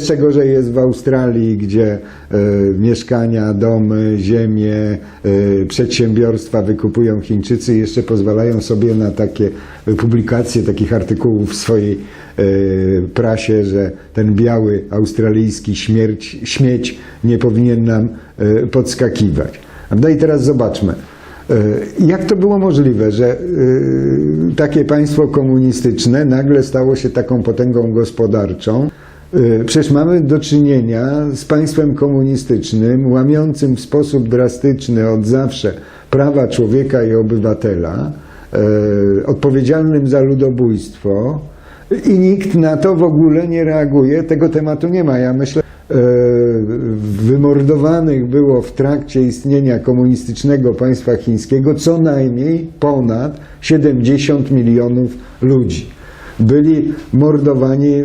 jeszcze gorzej jest w Australii, gdzie e, mieszkania, domy, ziemie, e, przedsiębiorstwa wykupują Chińczycy i jeszcze pozwalają sobie na takie publikacje takich artykułów w swojej e, prasie, że ten biały australijski śmierć, śmieć nie powinien nam e, podskakiwać. Prawda? I teraz zobaczmy. Jak to było możliwe, że takie państwo komunistyczne nagle stało się taką potęgą gospodarczą? E, Przecież mamy do czynienia z państwem komunistycznym, łamiącym w sposób drastyczny od zawsze prawa człowieka i obywatela, e, odpowiedzialnym za ludobójstwo i nikt na to w ogóle nie reaguje. Tego tematu nie ma. Ja myślę, e, wymordowanych było w trakcie istnienia komunistycznego państwa chińskiego co najmniej ponad 70 milionów ludzi. Byli mordowani y,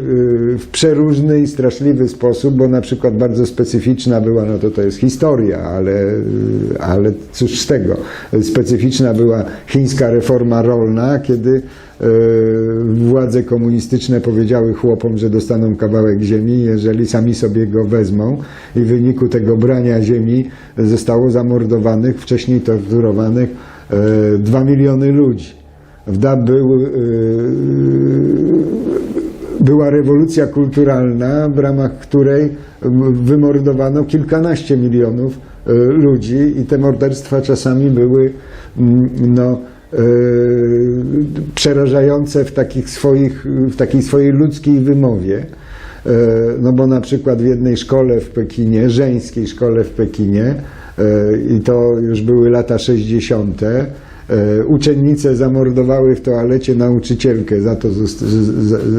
w przeróżny i straszliwy sposób, bo na przykład bardzo specyficzna była, no to to jest historia, ale, y, ale cóż z tego, specyficzna była chińska reforma rolna, kiedy y, władze komunistyczne powiedziały chłopom, że dostaną kawałek ziemi, jeżeli sami sobie go wezmą i w wyniku tego brania ziemi zostało zamordowanych, wcześniej torturowanych 2 miliony ludzi. Prawda? Był, yy, była rewolucja kulturalna, w ramach której wymordowano kilkanaście milionów yy, ludzi i te morderstwa czasami były no, yy, przerażające w, takich swoich, w takiej swojej ludzkiej wymowie. No bo na przykład w jednej szkole w Pekinie, żeńskiej szkole w Pekinie, i to już były lata 60., E, uczennice zamordowały w toalecie nauczycielkę, za to,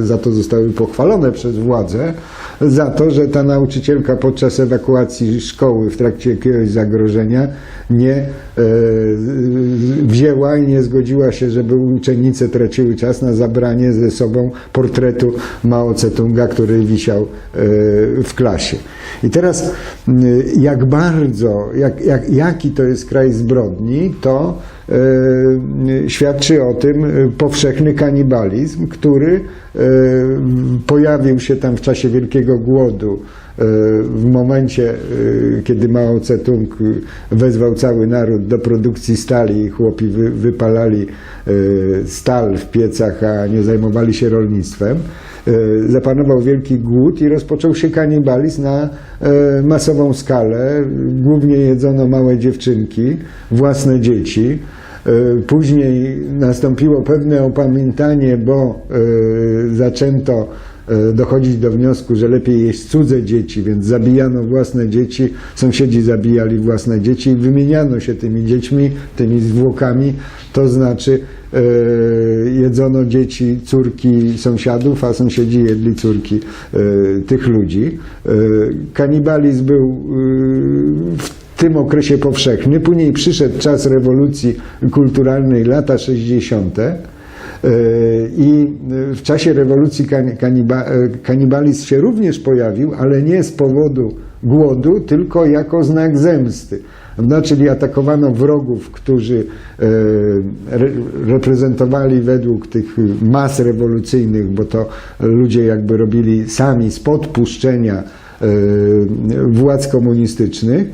za- to zostały pochwalone przez władze, za to, że ta nauczycielka podczas ewakuacji szkoły w trakcie jakiegoś zagrożenia nie e, wzięła i nie zgodziła się, żeby uczennice traciły czas na zabranie ze sobą portretu Mao Tse-tunga, który wisiał e, w klasie. I teraz jak bardzo, jak, jak, jaki to jest kraj zbrodni, to e, świadczy o tym e, powszechny kanibalizm, który e, pojawił się tam w czasie Wielkiego Głodu, e, w momencie, e, kiedy Mao Tse-tung wezwał cały naród do produkcji stali i chłopi wy, wypalali e, stal w piecach, a nie zajmowali się rolnictwem. E, Zapanował wielki głód i rozpoczął się kanibalizm na masową skalę. Głównie jedzono małe dziewczynki, własne dzieci. Później nastąpiło pewne opamiętanie, bo zaczęto dochodzić do wniosku, że lepiej jeść cudze dzieci, więc zabijano własne dzieci, sąsiedzi zabijali własne dzieci i wymieniano się tymi dziećmi, tymi zwłokami, to znaczy e, jedzono dzieci, córki sąsiadów, a sąsiedzi jedli córki e, tych ludzi. E, Kanibalizm był e, w tym okresie powszechny. Później przyszedł czas rewolucji kulturalnej, lata 60. e, I w czasie rewolucji kan- kaniba, e, kanibalizm się również pojawił, ale nie z powodu głodu, tylko jako znak zemsty. No, czyli atakowano wrogów, którzy e, re, reprezentowali według tych mas rewolucyjnych, bo to ludzie jakby robili sami z podpuszczenia e, władz komunistycznych.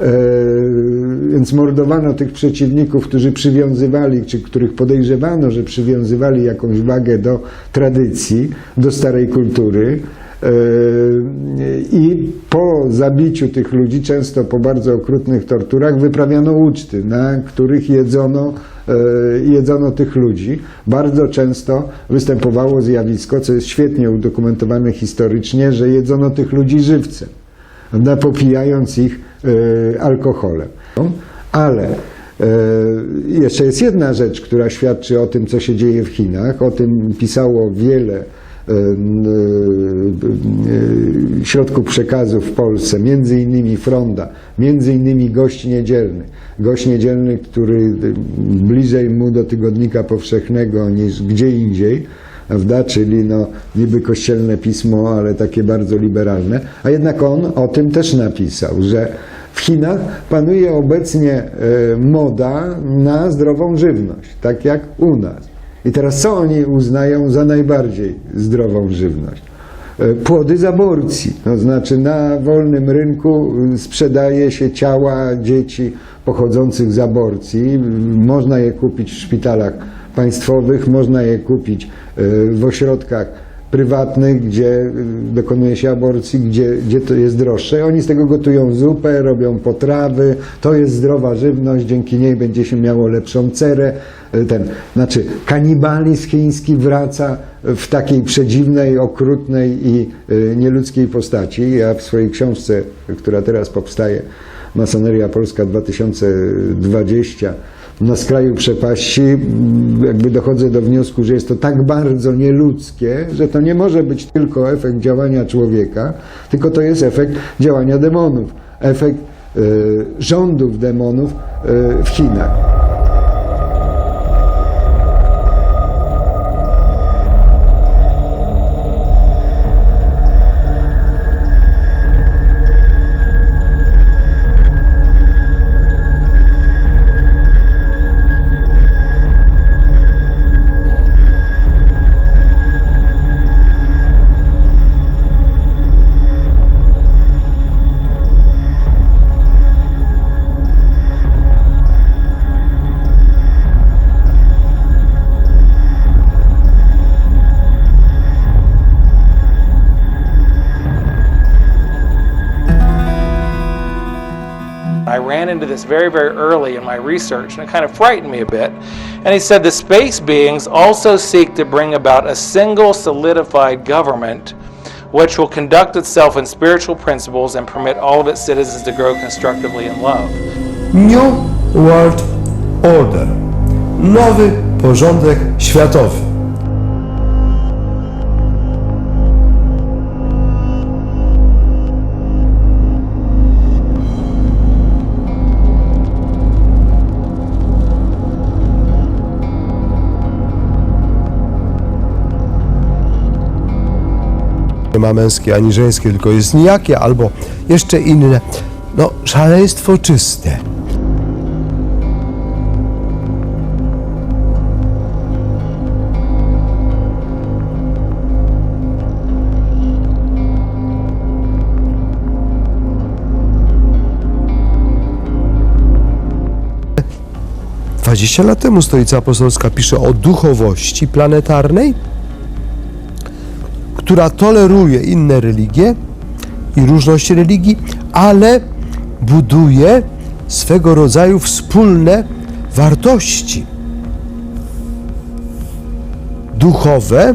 E, Więc mordowano tych przeciwników, którzy przywiązywali, czy których podejrzewano, że przywiązywali jakąś wagę do tradycji, do starej kultury. E, I po zabiciu tych ludzi, często po bardzo okrutnych torturach, wyprawiano uczty, na których jedzono, e, jedzono tych ludzi. Bardzo często występowało zjawisko, co jest świetnie udokumentowane historycznie, że jedzono tych ludzi żywcem popijając ich e, alkoholem. Ale e, jeszcze jest jedna rzecz, która świadczy o tym, co się dzieje w Chinach. O tym pisało wiele e, środków przekazu w Polsce, między innymi Fronda, między innymi Gość Niedzielny. Gość Niedzielny, który bliżej mu do Tygodnika Powszechnego niż gdzie indziej, prawda? czyli no, niby kościelne pismo, ale takie bardzo liberalne, a jednak on o tym też napisał, że w Chinach panuje obecnie e, moda na zdrową żywność, tak jak u nas. I teraz co oni uznają za najbardziej zdrową żywność? e, płody z aborcji. To znaczy na wolnym rynku sprzedaje się ciała dzieci pochodzących z aborcji. Można je kupić w szpitalach państwowych, można je kupić y, w ośrodkach prywatnych, gdzie y, dokonuje się aborcji, gdzie, gdzie to jest droższe. Oni z tego gotują zupę, robią potrawy, to jest zdrowa żywność, dzięki niej będzie się miało lepszą cerę. Y, Ten, znaczy, kanibalizm chiński wraca w takiej przedziwnej, okrutnej i nieludzkiej postaci. Ja w swojej książce, która teraz powstaje, Masoneria Polska 2020, na skraju przepaści, m, jakby dochodzę do wniosku, że jest to tak bardzo nieludzkie, że to nie może być tylko efekt działania człowieka, tylko to jest efekt działania demonów, efekt e, rządów demonów e, w Chinach. Into this very, very early in my research, and it kind of frightened me a bit. And he said the space beings also seek to bring about a single solidified government which will conduct itself in spiritual principles and permit all of its citizens to grow constructively in love. New World Order. Nowy porządek światowy. Nie ma męskie ani żeńskie, tylko jest nijakie albo jeszcze inne. No, szaleństwo czyste. Dwadzieścia lat temu Stolica Apostolska pisze o duchowości planetarnej, która toleruje inne religie i różność religii, ale buduje swego rodzaju wspólne wartości duchowe,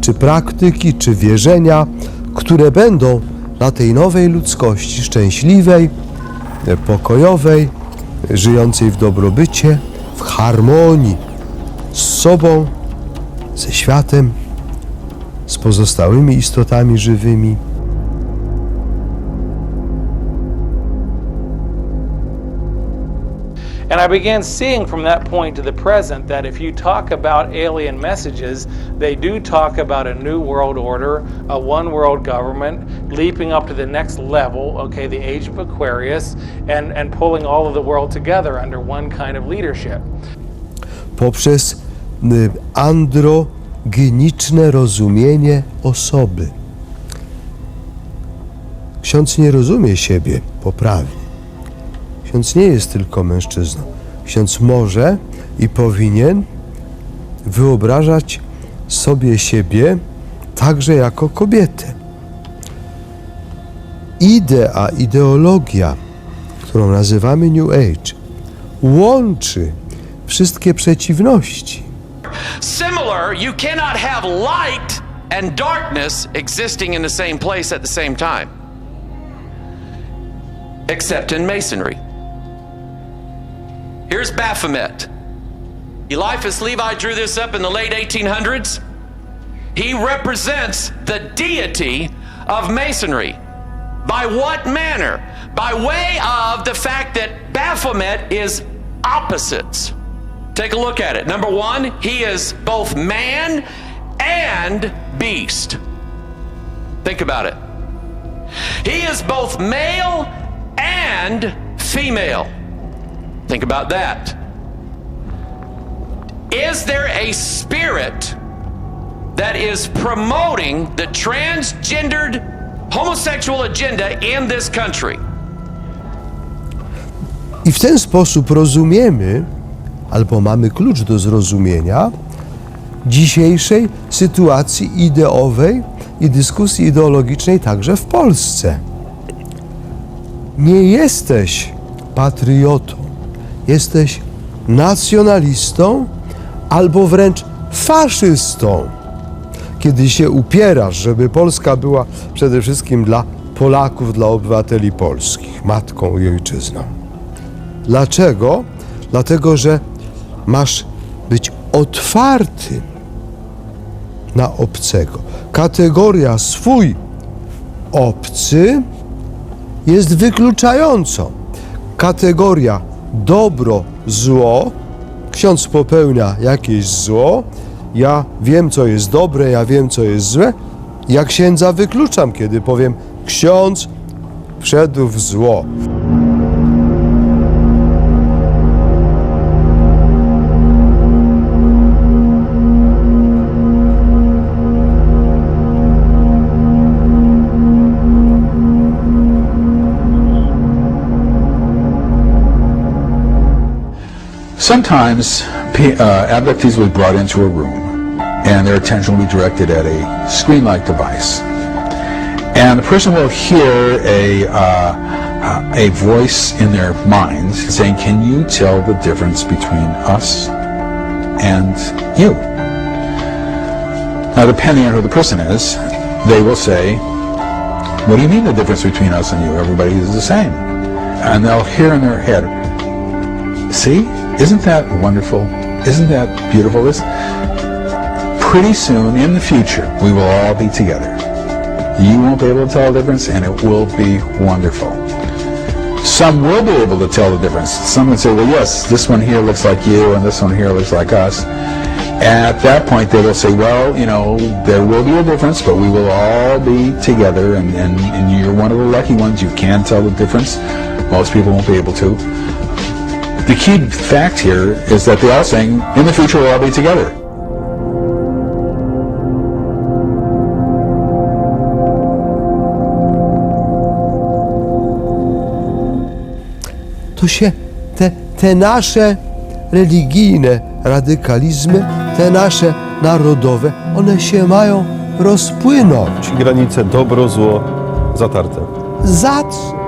czy praktyki, czy wierzenia, które będą dla tej nowej ludzkości szczęśliwej, pokojowej, żyjącej w dobrobycie, w harmonii z sobą, ze światem z pozostałymi istotami żywymi. And I began seeing from that point to the present that if you talk about alien messages, they do talk about a new world order, a one world government, leaping up to the next level, okay, the age of Aquarius, and, and pulling all of the world together under one kind of leadership. poprzez y, androgeniczne rozumienie osoby. Ksiądz nie rozumie siebie poprawnie. Ksiądz nie jest tylko mężczyzną. Ksiądz może i powinien wyobrażać sobie siebie także jako kobietę. Idea, ideologia, którą nazywamy New Age, łączy wszystkie przeciwności. Similar, you cannot have light and darkness existing in the same place at the same time. Except in masonry. Here's Baphomet. Eliphas Levi drew this up in the late 1800s. He represents the deity of masonry. By what manner? By way of the fact that Baphomet is opposites. Take a look at it. Number one, he is both man and beast. Think about it. He is both male and female. Think about that. Is there a spirit that is promoting the transgendered homosexual agenda in this country. I w ten sposób rozumiemy, albo mamy klucz do zrozumienia dzisiejszej sytuacji ideowej i dyskusji ideologicznej także w Polsce. Nie jesteś patriotą, jesteś nacjonalistą albo wręcz faszystą. Kiedy się upierasz, żeby Polska była przede wszystkim dla Polaków, dla obywateli polskich, matką i ojczyzną. Dlaczego? Dlatego, że masz być otwarty na obcego. Kategoria swój obcy jest wykluczającą. Kategoria dobro, zło, ksiądz popełnia jakieś zło, ja wiem, co jest dobre, ja wiem, co jest złe. Ja księdza wykluczam, kiedy powiem, ksiądz wszedł w zło. Sometimes uh, abductees will be brought into a room and their attention will be directed at a screen like device. And the person will hear a, uh, a voice in their mind saying, Can you tell the difference between us and you? Now, depending on who the person is, they will say, What do you mean the difference between us and you? Everybody is the same. And they'll hear in their head, See? Isn't that wonderful? Isn't that beautiful? This pretty soon in the future we will all be together. You won't be able to tell the difference and it will be wonderful. Some will be able to tell the difference. Some would say, well, yes, this one here looks like you and this one here looks like us. At that point, they will say, well, you know, there will be a difference, but we will all be together and, and, and you're one of the lucky ones. You can tell the difference. Most people won't be able to. The key fact here is that they're all saying, in the future, we'll all be together. to się te, te nasze religijne radykalizmy, te nasze narodowe, one się mają rozpłynąć. granice dobro, zło zatarte. Za co?